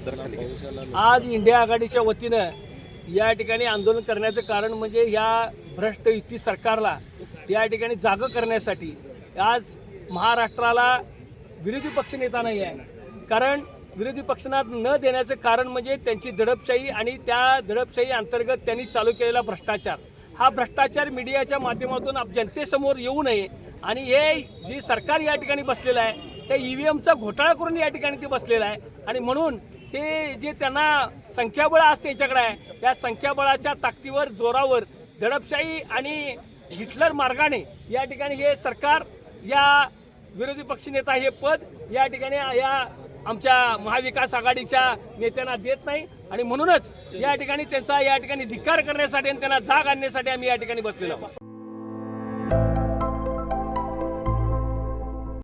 आज इंडिया आघाडीच्या वतीनं या ठिकाणी आंदोलन करण्याचं कारण म्हणजे या भ्रष्ट युती सरकारला या ठिकाणी जागं करण्यासाठी आज महाराष्ट्राला विरोधी पक्ष नेता नाही आहे. कारण विरोधी पक्षांना न देण्याचं कारण म्हणजे त्यांची दडपशाही आणि त्या दडपशाही अंतर्गत त्यांनी चालू केलेला भ्रष्टाचार. हा भ्रष्टाचार मीडियाच्या माध्यमातून जनतेसमोर येऊ नये आणि हे जे सरकार या ठिकाणी बसलेलं आहे त्या ई व्ही एमचा घोटाळा करून या ठिकाणी ते बसलेलं आहे. आणि म्हणून हे जे त्यांना संख्याबळ आज त्यांच्याकडे आहे त्या संख्याबळाच्या ताकदीवर जोरावर दडपशाही आणि हिटलर मार्गाने या ठिकाणी हे सरकार या विरोधी पक्षनेता हे पद या ठिकाणी या आमच्या महाविकास आघाडीच्या नेत्यांना देत नाही. आणि म्हणूनच या ठिकाणी त्यांचा या ठिकाणी धिक्कार करण्यासाठी आणि त्यांना जाग आणण्यासाठी आम्ही या ठिकाणी बसलेलो आहोत.